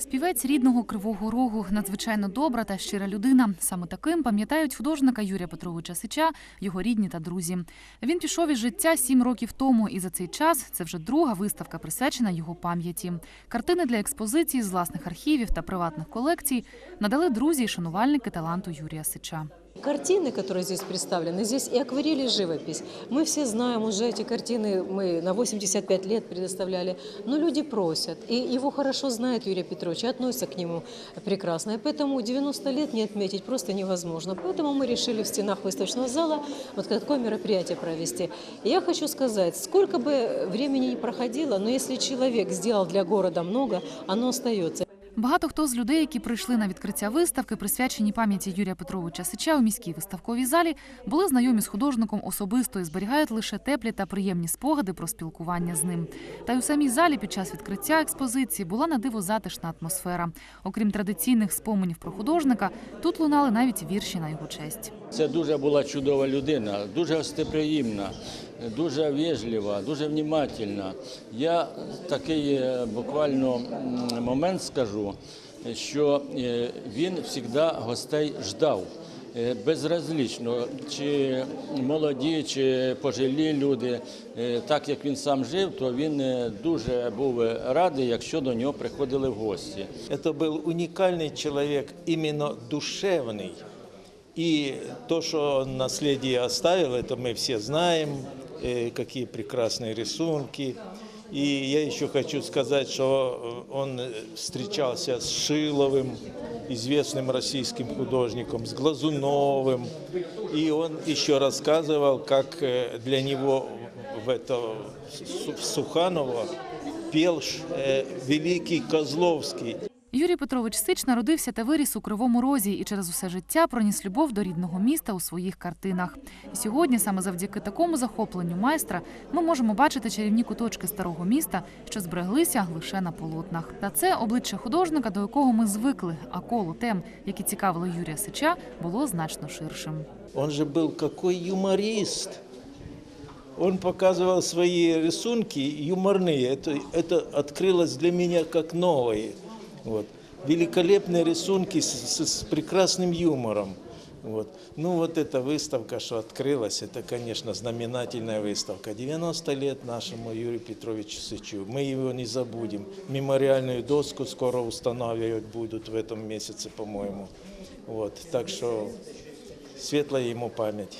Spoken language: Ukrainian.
Співець рідного Кривого Рогу, надзвичайно добра та щира людина. Саме таким пам'ятають художника Юрія Петровича Сича, його рідні та друзі. Він пішов із життя сім років тому, і за цей час це вже друга виставка, присвячена його пам'яті. Картини для експозиції з власних архівів та приватних колекцій надали друзі і шанувальники таланту Юрія Сича. Картины, которые здесь представлены, здесь и акварель, и живопись. Мы все знаем уже эти картины, мы на 85 лет предоставляли, но люди просят. И его хорошо знает Юрий Петрович, относятся к нему прекрасно. И поэтому 90 лет не отметить просто невозможно. Поэтому мы решили в стенах выставочного зала вот такое мероприятие провести. И я хочу сказать, сколько бы времени ни проходило, но если человек сделал для города много, оно остается. Багато хто з людей, які прийшли на відкриття виставки, присвячені пам'яті Юрія Петровича Сича у міській виставковій залі, були знайомі з художником особисто і зберігають лише теплі та приємні спогади про спілкування з ним. Та й у самій залі під час відкриття експозиції була на диво затишна атмосфера. Окрім традиційних споменів про художника, тут лунали навіть вірші на його честь. Це дуже була чудова людина, дуже гостеприємна, дуже вежлива, дуже внімательна. Я такий е, буквально м, момент скажу, що е, він завжди гостей ждав. Е, Безразлічно, чи молоді, чи пожилі люди, Е, так як він сам жив, то він е, дуже був радий, якщо до нього приходили в гості. Это был уникальный человек, именно душевный. И то, что он наследие оставил, это мы все знаем, э, Какие прекрасные рисунки. И я еще хочу сказать, что э, он э, встречался с Шиловым, известным российским художником, с Глазуновым. И он еще рассказывал, как э, для него в это в Суханово пел э, великий Козловский. Юрій Петрович Сич народився та виріс у Кривому Розі і через усе життя проніс любов до рідного міста у своїх картинах. І сьогодні, саме завдяки такому захопленню майстра, ми можемо бачити чарівні куточки старого міста, що збереглися лише на полотнах. Та це обличчя художника, до якого ми звикли, а коло тем, які цікавили Юрія Сича, було значно ширшим. Он же был какой юморист. Он показывал свои рисунки юморные. Это, это открылось для меня как новое. Вот. Великолепные рисунки с, с- с прекрасным юмором. Вот. Ну вот эта выставка, что открылась, это, конечно, знаменательная выставка. 90 лет нашему Юрию Петровичу Сычу. Мы его не забудем. Мемориальную доску скоро устанавливать будут в этом месяце, по-моему. Вот. Так что светлая ему память.